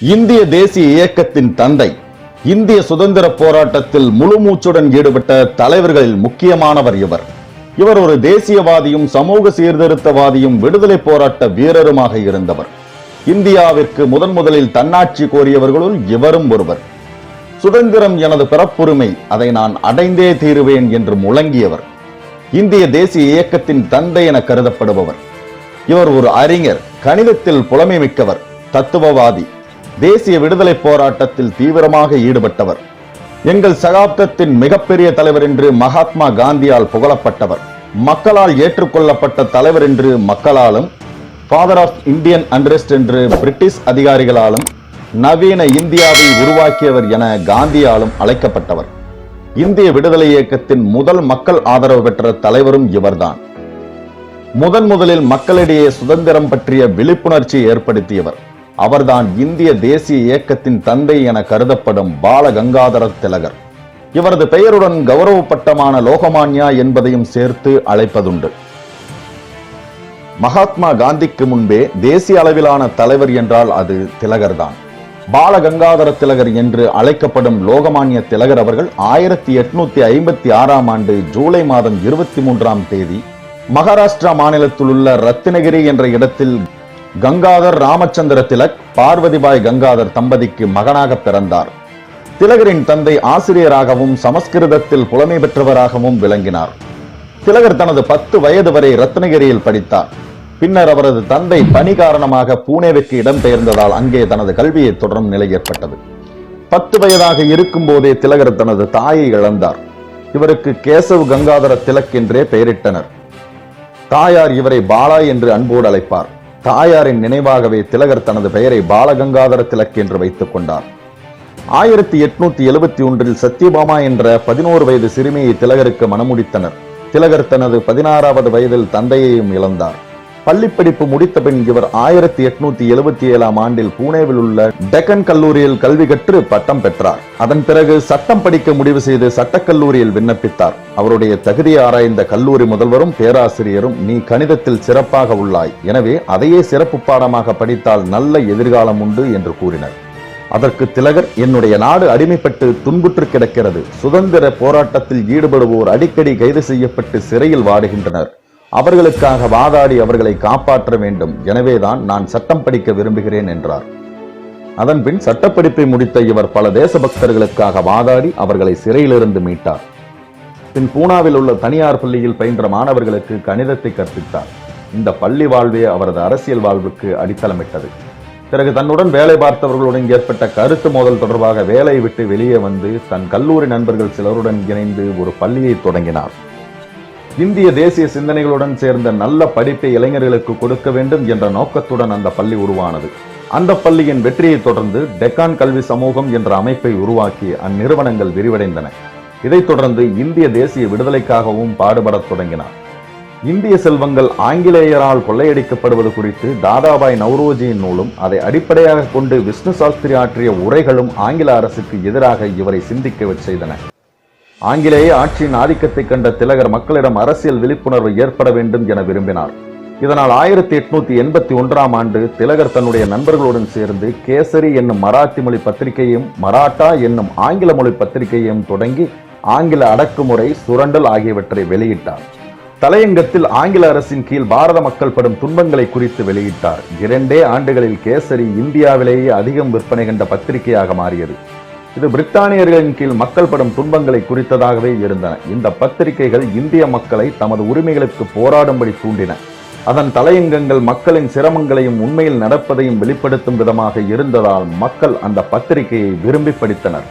இந்திய தேசிய இயக்கத்தின் தந்தை இந்திய சுதந்திர போராட்டத்தில் முழுமூச்சுடன் ஈடுபட்ட தலைவர்களில் முக்கியமானவர் இவர். இவர் ஒரு தேசியவாதியும் சமூக சீர்திருத்தவாதியும் விடுதலை போராட்ட வீரருமாக இருந்தவர். இந்தியாவிற்கு முதன் முதலில் தன்னாட்சி கோரியவர்களுள் இவரும் ஒருவர். சுதந்திரம் எனது பிறப்புரிமை அதை நான் அடைந்தே தீருவேன் என்று முழங்கியவர். இந்திய தேசிய இயக்கத்தின் தந்தை என கருதப்படுபவர். இவர் ஒரு அறிஞர் கணிதத்தில் புலமை மிக்கவர் தத்துவவாதி தேசிய விடுதலை போராட்டத்தில் தீவிரமாக ஈடுபட்டவர். எங்கள் சகாப்தத்தின் மிகப்பெரிய தலைவர் என்று மகாத்மா காந்தியால் புகழப்பட்டவர். மக்களால் ஏற்றுக்கொள்ளப்பட்ட தலைவர் என்று மக்களாலும் ஃபாதர் ஆஃப் இந்தியன் அண்ட்ரஸ்ட் என்று பிரிட்டிஷ் அதிகாரிகளாலும் நவீன இந்தியாவை உருவாக்கியவர் என காந்தியாலும் அழைக்கப்பட்டவர். இந்திய விடுதலை இயக்கத்தின் முதல் மக்கள் ஆதரவு பெற்ற தலைவரும் இவர்தான். முதன் முதலில் மக்களிடையே சுதந்திரம் பற்றிய விழிப்புணர்ச்சி ஏற்படுத்தியவர். அவர்தான் இந்திய தேசிய இயக்கத்தின் தந்தை என கருதப்படும் பாலகங்காதர திலகர். இவரது பெயருடன் கௌரவ பட்டமான லோகமான்யா என்பதையும் சேர்த்து அழைப்பதுண்டு. மகாத்மா காந்திக்கு முன்பே தேசிய அளவிலான தலைவர் என்றால் அது திலகர்தான். பாலகங்காதர திலகர் என்று அழைக்கப்படும் லோகமானிய திலகர் அவர்கள் ஆயிரத்தி எட்நூத்தி ஐம்பத்தி ஆறாம் ஆண்டு ஜூலை மாதம் இருபத்தி மூன்றாம் தேதி மகாராஷ்டிரா மாநிலத்தில் உள்ள ரத்தினகிரி என்ற இடத்தில் கங்காதர் ராமச்சந்திர திலக் பார்வதிபாய் கங்காதர் தம்பதிக்கு மகனாக பிறந்தார். திலகரின் தந்தை ஆசிரியராகவும் சமஸ்கிருதத்தில் புலமை பெற்றவராகவும் விளங்கினார். திலகர் தனது பத்து வயது வரை ரத்னகிரியில் படித்தார். பின்னர் அவரது தந்தை பணி காரணமாக பூனேவுக்கு இடம்பெயர்ந்ததால் அங்கே தனது கல்வியை தொடரும் நிலை ஏற்பட்டது. பத்து வயதாக இருக்கும் போதே திலகர் தனது தாயை இழந்தார். இவருக்கு கேசவ் கங்காதர திலக் என்றே பெயரிட்டனர். தாயார் இவரை பாலா என்று அன்போடு அழைப்பார். தாயாரின் நினைவாகவே திலகர் தனது பெயரை பாலகங்காதர திலக் என்று வைத்துக் கொண்டார். ஆயிரத்தி எட்நூத்தி எழுபத்தி ஒன்றில் சத்யபாமா என்ற பதினோரு வயது சிறுமியை திலகருக்கு மணமுடித்தனர். திலகர் தனது பதினாறாவது வயதில் தந்தையையும் இழந்தார். பள்ளிப்படிப்பு முடித்த பின் இவர் ஆயிரத்தி எட்நூத்தி எழுபத்தி ஏழாம் ஆண்டில் புனேவில் உள்ள டெக்கன் கல்லூரியில் கல்வி கற்று பட்டம் பெற்றார். அதன் பிறகு சட்டம் படிக்க முடிவு செய்து சட்டக்கல்லூரியில் விண்ணப்பித்தார். அவருடைய தகுதியை ஆராய்ந்த கல்லூரி முதல்வரும் பேராசிரியரும் நீ கணிதத்தில் சிறப்பாக உள்ளாய். எனவே அதையே சிறப்பு பாடமாக படித்தால் நல்ல எதிர்காலம் உண்டு என்று கூறினர். அதற்கு திலகர் என்னுடைய நாடு அடிமைப்பட்டு துன்புற்று கிடக்கிறது. சுதந்திர போராட்டத்தில் ஈடுபடுவோர் அடிக்கடி கைது செய்யப்பட்டு சிறையில் வாடுகின்றனர். அவர்களுக்காக வாதாடி அவர்களை காப்பாற்ற வேண்டும். எனவேதான் நான் சட்டம் படிக்க விரும்புகிறேன் என்றார். அதன்பின் சட்டப்படிப்பை முடித்த இவர் பல தேசபக்தர்களுக்காக வாதாடி அவர்களை சிறையிலிருந்து மீட்டார். பின் பூனாவில் உள்ள தனியார் பள்ளியில் பயின்ற மாணவர்களுக்கு கணிதத்தை கற்பித்தார். இந்த பள்ளி வாழ்வே அவரது அரசியல் வாழ்வுக்கு அடித்தளமிட்டது. பிறகு தன்னுடன் வேலை பார்த்தவர்களுடன் ஏற்பட்ட கருத்து மோதல் தொடர்பாக வேலையை விட்டு வெளியே வந்து தன் கல்லூரி நண்பர்கள் சிலருடன் இணைந்து ஒரு பள்ளியை தொடங்கினார். இந்திய தேசிய சிந்தனைகளுடன் சேர்ந்த நல்ல படிப்பை இளைஞர்களுக்கு கொடுக்க வேண்டும் என்ற நோக்கத்துடன் அந்த பள்ளி உருவானது. அந்த பள்ளியின் வெற்றியை தொடர்ந்து டெக்கான் கல்வி சமூகம் என்ற அமைப்பை உருவாக்கி அந்நிறுவனங்கள் விரிவடைந்தன. இதைத் தொடர்ந்து இந்திய தேசிய விடுதலைக்காகவும் பாடுபடத் தொடங்கினார். இந்திய செல்வங்கள் ஆங்கிலேயரால் கொள்ளையடிக்கப்படுவது குறித்து தாதாபாய் நவ்ரோஜியின் நூலும் அதை அடிப்படையாக கொண்டு விஷ்ணு சாஸ்திரி ஆற்றிய உரைகளும் ஆங்கில அரசுக்கு எதிராக இவரை சிந்திக்க செய்தன. ஆங்கிலேய ஆட்சியின் ஆதிக்கத்தை கண்ட திலகர் மக்களிடம் அரசியல் விழிப்புணர்வு ஏற்பட வேண்டும் என விரும்பினார். இதனால் ஆயிரத்தி எட்நூத்தி எண்பத்தி ஒன்றாம் ஆண்டு திலகர் தன்னுடைய நண்பர்களுடன் சேர்ந்து கேசரி என்னும் மராத்தி மொழி பத்திரிகையும் மராட்டா என்னும் ஆங்கில மொழி பத்திரிகையும் தொடங்கி ஆங்கில அடக்குமுறை சுரண்டல் ஆகியவற்றை வெளியிட்டார். தலையங்கத்தில் ஆங்கில அரசின் கீழ் பாரத மக்கள் படும் துன்பங்களை குறித்து வெளியிட்டார். இரண்டே ஆண்டுகளில் கேசரி இந்தியாவிலேயே அதிகம் விற்பனை கண்ட பத்திரிகையாக மாறியது. இது பிரித்தானியர்களின் கீழ் மக்கள் படும் துன்பங்களை குறித்ததாகவே இருந்தன. இந்த பத்திரிகைகள் இந்திய மக்களை தமது உரிமைகளுக்கு போராடும்படி தூண்டின. அதன் தலையங்கங்கள் மக்களின் சிரமங்களையும் உண்மையில் நடப்பதையும் வெளிப்படுத்தும் விதமாக இருந்ததால் மக்கள் அந்த பத்திரிகையை விரும்பி படித்தனர்.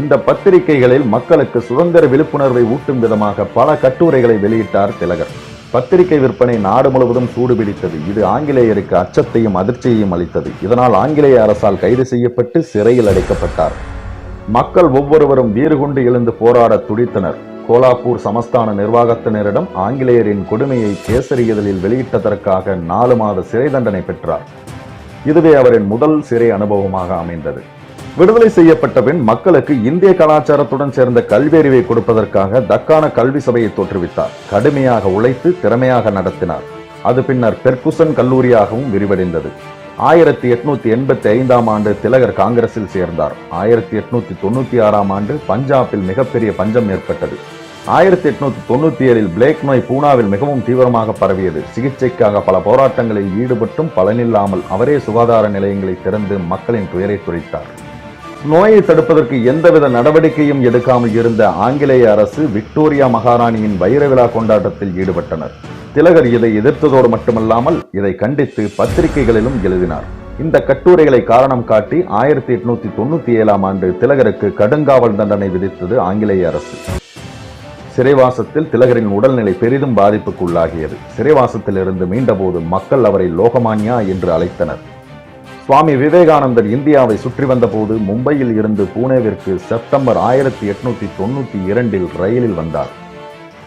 இந்த பத்திரிகைகளில் மக்களுக்கு சுதந்திர விழிப்புணர்வை ஊட்டும் விதமாக பல கட்டுரைகளை வெளியிட்டார் திலகர். பத்திரிகை விற்பனை நாடு முழுவதும் சூடுபிடித்தது. இது ஆங்கிலேயருக்கு அச்சத்தையும் அதிர்ச்சியையும் அளித்தது. இதனால் ஆங்கிலேய அரசால் கைது செய்யப்பட்டு சிறையில் அடைக்கப்பட்டார். மக்கள் ஒவ்வொருவரும் வீறு கொண்டு எழுந்து போராட துடித்தனர். கோலாப்பூர் சமஸ்தான நிர்வாகத்தினரிடம் ஆங்கிலேயரின் கொடுமையை கேசரி இதழில் வெளியிட்டதற்காக நாலு மாத சிறை தண்டனை பெற்றார். இதுவே அவரின் முதல் சிறை அனுபவமாக அமைந்தது. விடுதலை செய்யப்பட்ட பின் மக்களுக்கு இந்திய கலாச்சாரத்துடன் சேர்ந்த கல்வியறிவை கொடுப்பதற்காக தக்கான கல்வி சபையை தோற்றுவித்தார். கடுமையாக உழைத்து திறமையாக நடத்தினார். அது பின்னர் பெர்குசன் கல்லூரியாகவும் விரிவடைந்தது. ஆயிரத்தி எட்நூத்தி எண்பத்தி ஐந்தாம் ஆண்டு திலகர் காங்கிரஸில் சேர்ந்தார். ஆயிரத்தி எட்நூத்தி தொண்ணூத்தி ஆறாம் ஆண்டு பஞ்சாபில் மிகப்பெரிய பஞ்சம் ஏற்பட்டது. ஆயிரத்தி எட்நூத்தி தொண்ணூத்தி ஏழில் பிளேக் நோய் பூனாவில் மிகவும் தீவிரமாக பரவியது. சிகிச்சைக்காக பல போராட்டங்களில் ஈடுபட்டும் பலனில்லாமல் அவரே சுகாதார நிலையங்களை திறந்து மக்களின் துயரை துடைத்தார். நோயை தடுப்பதற்கு எந்தவித நடவடிக்கையும் எடுக்காமல் இருந்த ஆங்கிலேய அரசு விக்டோரியா மகாராணியின் வைர விழா கொண்டாட்டத்தில் ஈடுபட்டனர். திலகர் இதை எதிர்த்ததோடு மட்டுமல்லாமல் இதை கண்டித்து பத்திரிகைகளிலும் எழுதினார். இந்த கட்டுரைகளை காரணம் காட்டி ஆயிரத்தி எட்நூத்தி தொண்ணூத்தி ஏழாம் ஆண்டு திலகருக்கு கடுங்காவல் தண்டனை விதித்தது ஆங்கிலேய அரசு. சிறைவாசத்தில் திலகரின் உடல்நிலை பெரிதும் பாதிப்புக்குள்ளாகியது. சிறைவாசத்தில் இருந்து மீண்டபோது மக்கள் அவரை லோகமான்யா என்று அழைத்தனர். சுவாமி விவேகானந்தர் இந்தியாவை சுற்றி வந்தபோது மும்பையில் இருந்து பூனேவிற்கு செப்டம்பர் ஆயிரத்தி எட்நூத்தி தொண்ணூத்தி இரண்டில் ரயிலில் வந்தார்.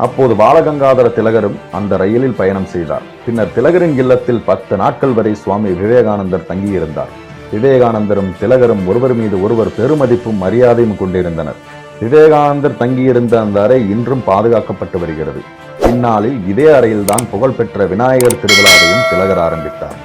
அப்போது பாலகங்காதர திலகரும் அந்த ரயிலில் பயணம் செய்தார். பின்னர் திலகரின் இல்லத்தில் பத்து நாட்கள் வரை சுவாமி விவேகானந்தர் தங்கியிருந்தார். விவேகானந்தரும் திலகரும் ஒருவர் மீது ஒருவர் பெருமதிப்பும் மரியாதையும் கொண்டிருந்தனர். விவேகானந்தர் தங்கியிருந்த அந்த அறை இன்றும் பாதுகாக்கப்பட்டு வருகிறது. பின்னாளில் இதே அறையில்தான் புகழ்பெற்ற விநாயகர் திருவிழாவையும் திலகர் ஆரம்பித்தார்.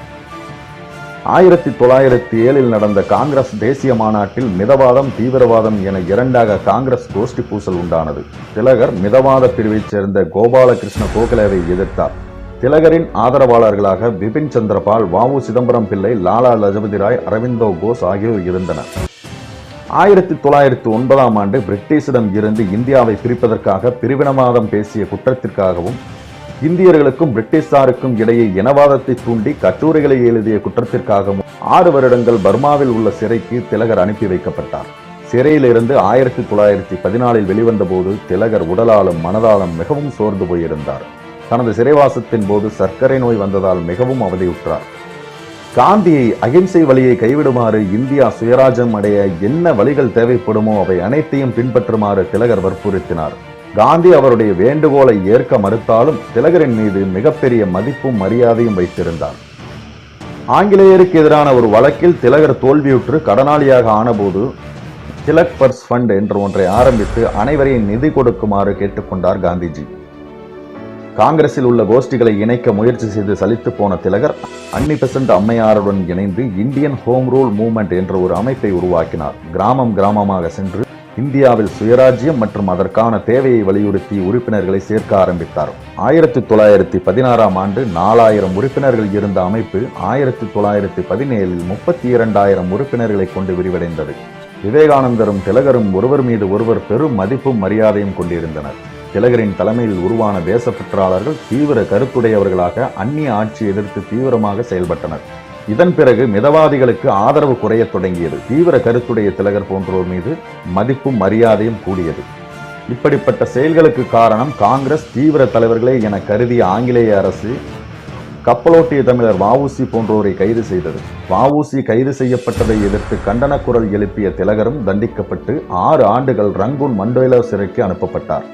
ஆயிரத்தி தொள்ளாயிரத்தி ஏழில் நடந்த காங்கிரஸ் தேசிய மாநாட்டில் மிதவாதம் தீவிரவாதம் என இரண்டாக காங்கிரஸ் கோஷ்டி பூசல் உண்டானது. திலகர் மிதவாத பிரிவைச் சேர்ந்த கோபாலகிருஷ்ண கோகலேவை எதிர்த்தார். திலகரின் ஆதரவாளர்களாக பிபின் சந்திரபால் வாவு சிதம்பரம் பிள்ளை லாலா லஜபதி ராய் அரவிந்தோ கோஸ் ஆகியோர் இருந்தனர். ஆயிரத்தி தொள்ளாயிரத்தி ஒன்பதாம் ஆண்டு பிரிட்டிஷிடம் இருந்து இந்தியாவை பிரிப்பதற்காக பிரிவினவாதம் பேசிய குற்றத்திற்காகவும் இந்தியர்களுக்கும் பிரிட்டிஷாருக்கும் இடையே இனவாதத்தை தூண்டி கட்டுரைகளை எழுதிய குற்றத்திற்காகவும் ஆறு வருடங்கள் பர்மாவில் உள்ள சிறைக்கு திலகர் அனுப்பி வைக்கப்பட்டார். சிறையிலிருந்து ஆயிரத்தி தொள்ளாயிரத்தி பதினாலில் வெளிவந்தபோது திலகர் உடலாலும் மனதாலும் மிகவும் சோர்ந்து போயிருந்தார். தனது சிறைவாசத்தின் போது சர்க்கரை நோய் வந்ததால் மிகவும் அவதியுற்றார். காந்தியை அகிம்சை வழியை கைவிடுமாறு இந்தியா சுயராஜ்யம் அடைய என்ன வழிகள் தேவைப்படுமோ அவை அனைத்தையும் பின்பற்றுமாறு திலகர் வற்புறுத்தினார். காந்தி அவருடைய வேண்டுகோளை ஏற்க மறுத்தாலும் திலகரின் மீது மிகப்பெரிய மதிப்பும் மரியாதையும் வைத்திருந்தார். ஆங்கிலேயருக்கு எதிரான ஒரு வழக்கில் திலகர் தோல்வியுற்று கடனாளியாக ஆனபோது திலக் பர்ஸ் ஃபண்ட் என்று ஒன்றை ஆரம்பித்து அனைவரையும் நிதி கொடுக்குமாறு கேட்டுக்கொண்டார் காந்திஜி. காங்கிரஸில் உள்ள கோஷ்டிகளை இணைக்க முயற்சி செய்து சலித்து போன திலகர் அன்னி பெசன்ட் அம்மையாருடன் இணைந்து இந்தியன் ஹோம் ரூல் மூவ்மெண்ட் என்ற ஒரு அமைப்பை உருவாக்கினார். கிராமம் கிராமமாக சென்று இந்தியாவில் சுயராஜ்யம் மற்றும் அதற்கான தேவையை வலியுறுத்தி உறுப்பினர்களை சேர்க்க ஆரம்பித்தார். ஆயிரத்தி தொள்ளாயிரத்தி பதினாறாம் ஆண்டு நாலாயிரம் உறுப்பினர்கள் இருந்த அமைப்பு ஆயிரத்தி தொள்ளாயிரத்தி பதினேழில் முப்பத்தி இரண்டாயிரம் உறுப்பினர்களை கொண்டு விரிவடைந்தது. விவேகானந்தரும் திலகரும் ஒருவர் மீது ஒருவர் பெரும் மதிப்பும் மரியாதையும் கொண்டிருந்தனர். திலகரின் தலைமையில் உருவான தேசப்பற்றாளர்கள் தீவிர கருத்துடையவர்களாக அந்நிய ஆட்சி எதிர்த்து தீவிரமாக செயல்பட்டனர். இதன் பிறகு மிதவாதிகளுக்கு ஆதரவு குறைய தொடங்கியது. தீவிர கருத்துடைய திலகர் போன்றோர் மீது மதிப்பும் மரியாதையும் கூடியது. இப்படிப்பட்ட செயல்களுக்கு காரணம் காங்கிரஸ் தீவிர தலைவர்களே என கருதிய ஆங்கிலேய அரசு கப்பலோட்டிய தமிழர் வஉசி போன்றோரை கைது செய்தது. வஉசி கைது செய்யப்பட்டதை எதிர்த்து கண்டன குரல் எழுப்பிய திலகரும் தண்டிக்கப்பட்டு ஆறு ஆண்டுகள் ரங்கூன் மண்டோலா சிறைக்கு அனுப்பப்பட்டார்.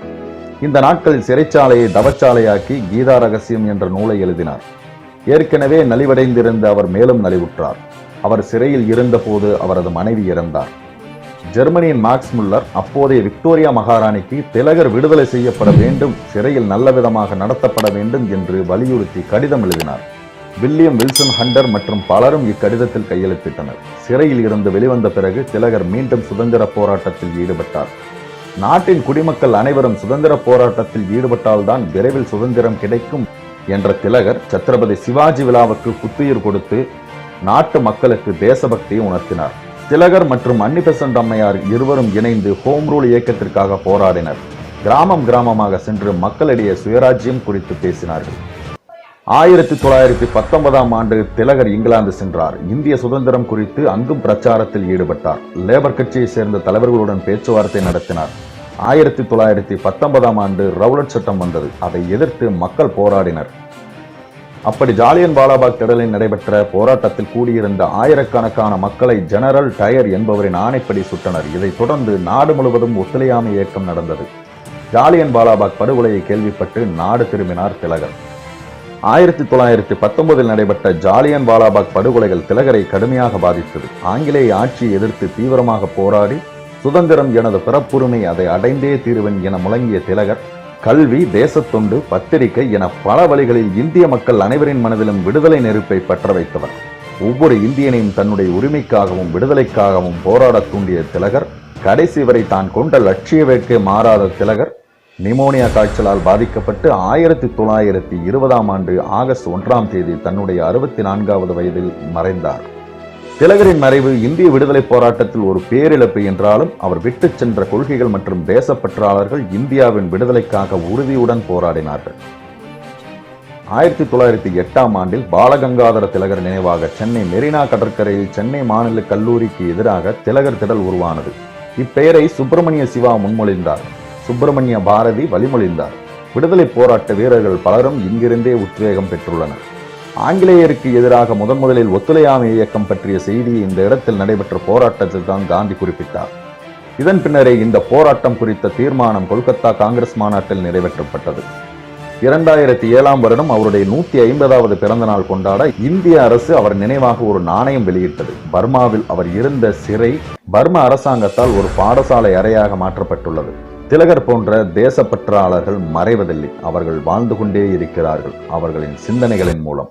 இந்த நாட்களில் சிறைச்சாலையை தவச்சாலையாக்கி கீதா ரகசியம் என்ற நூலை எழுதினார். ஏற்கனவே நலிவடைந்திருந்த அவர் மேலும் நலிவுற்றார். அவர் சிறையில் இருந்தபோது அவரது மனைவி இறந்தார். ஜெர்மனியின் மார்க்ஸ் முல்லர் அப்போதைய விக்டோரியா மகாராணிக்கு திலகர் விடுதலை செய்யப்பட வேண்டும் சிறையில் நல்ல விதமாக நடத்தப்பட வேண்டும் என்று வலியுறுத்தி கடிதம் எழுதினார். வில்லியம் வில்சன் ஹண்டர் மற்றும் பலரும் இக்கடிதத்தில் கையெழுத்திட்டனர். சிறையில் இருந்து வெளிவந்த பிறகு திலகர் மீண்டும் சுதந்திர போராட்டத்தில் ஈடுபட்டார். நாட்டின் குடிமக்கள் அனைவரும் சுதந்திர போராட்டத்தில் ஈடுபட்டால்தான் விரைவில் சுதந்திரம் கிடைக்கும் என்ற திலகர் சத்ரபதி சிவாஜி விழாவுக்கு புத்துயிர் கொடுத்து நாட்டு மக்களுக்கு தேசபக்தியை உணர்த்தினார். திலகர் மற்றும் அன்னிபெசன்ட் அம்மையார் இருவரும் இணைந்து ஹோம் ரூல் இயக்கத்திற்காக போராடினர். கிராமம் கிராமமாக சென்று மக்களிடையே சுயராஜ்யம் குறித்து பேசினார்கள். ஆயிரத்தி தொள்ளாயிரத்தி பத்தொன்பதாம் ஆண்டு திலகர் இங்கிலாந்து சென்றார். இந்திய சுதந்திரம் குறித்து அங்கும் பிரச்சாரத்தில் ஈடுபட்டார். லேபர் கட்சியை சேர்ந்த தலைவர்களுடன் பேச்சுவார்த்தை நடத்தினார். ஆயிரத்தி தொள்ளாயிரத்தி பத்தொன்பதாம் ஆண்டு ரவுலட் சட்டம் வந்தது. அதை எதிர்த்து மக்கள் போராடினர். அப்படி ஜாலியன் வாலாபாக் திடலில் நடைபெற்ற போராட்டத்தில் கூடியிருந்த ஆயிரக்கணக்கான மக்களை ஜெனரல் டயர் என்பவரின் ஆணைப்படி சுட்டனர். இதைத் தொடர்ந்து நாடு முழுவதும் ஒத்துழையாமை இயக்கம் நடந்தது. ஜாலியன் வாலாபாக் படுகொலையை கேள்விப்பட்டு நாடு திரும்பினார் திலகர். ஆயிரத்தி தொள்ளாயிரத்தி பத்தொன்பதில் நடைபெற்ற ஜாலியன் வாலாபாக் படுகொலைகள் திலகரை கடுமையாக பாதித்தது. ஆங்கிலேய ஆட்சியை எதிர்த்து தீவிரமாக போராடி சுதந்திரம் எனது பிறப்புரிமை அதை அடைந்தே தீருவன் என முழங்கிய திலகர் கல்வி தேசத்தொண்டு பத்திரிகை என பல வழிகளில் இந்திய மக்கள் அனைவரின் மனதிலும் விடுதலை நெருப்பை பற்ற வைத்தவர். ஒவ்வொரு இந்தியனையும் தன்னுடைய உரிமைக்காகவும் விடுதலைக்காகவும் போராடத் தூண்டிய திலகர் கடைசி வரை தான் கொண்ட லட்சிய வேட்கை மாறாத திலகர் நிமோனியா காய்ச்சலால் பாதிக்கப்பட்டு ஆயிரத்தி தொள்ளாயிரத்தி இருபதாம் ஆண்டு ஆகஸ்ட் ஒன்றாம் தேதி தன்னுடைய அறுபத்தி நான்காவது வயதில் மறைந்தார். திலகரின் மறைவு இந்திய விடுதலை போராட்டத்தில் ஒரு பேரிழப்பு என்றாலும் அவர் விட்டு சென்ற கொள்கைகள் மற்றும் தேசப்பற்றாளர்கள் இந்தியாவின் விடுதலைக்காக உறுதியுடன் போராடினார்கள். ஆயிரத்தி தொள்ளாயிரத்தி எட்டாம் ஆண்டில் பாலகங்காதர திலகர் நினைவாக சென்னை மெரினா கடற்கரையில் சென்னை மாநில கல்லூரிக்கு எதிராக திலகர் திடல் உருவானது. இப்பெயரை சுப்பிரமணிய சிவா முன்மொழிந்தார். சுப்பிரமணிய பாரதி வழிமொழிந்தார். விடுதலை போராட்ட வீரர்கள் பலரும் இங்கிருந்தே உத்வேகம் பெற்றுள்ளனர். ஆங்கிலேயருக்கு எதிராக முதன் முதலில் ஒத்துழையாமை இயக்கம் பற்றிய செய்தி இந்த இடத்தில் நடைபெற்ற போராட்டத்தில் தான் காந்தி குறிப்பிட்டார். இதன் பின்னரே இந்த போராட்டம் குறித்த தீர்மானம் கொல்கத்தா காங்கிரஸ் மாநாட்டில் நிறைவேற்றப்பட்டது. இரண்டாயிரத்தி ஏழாம் வருடம் அவருடைய நூத்தி ஐம்பதாவது பிறந்த நாள் கொண்டாட இந்திய அரசு அவர் நினைவாக ஒரு நாணயம் வெளியிட்டது. பர்மாவில் அவர் இருந்த சிறை பர்மா அரசாங்கத்தால் ஒரு பாடசாலை அறையாக மாற்றப்பட்டுள்ளது. திலகர் போன்ற தேசப்பற்றாளர்கள் மறைவதில்லை. அவர்கள் வாழ்ந்து கொண்டே இருக்கிறார்கள். அவர்களின் சிந்தனைகளின் மூலம்.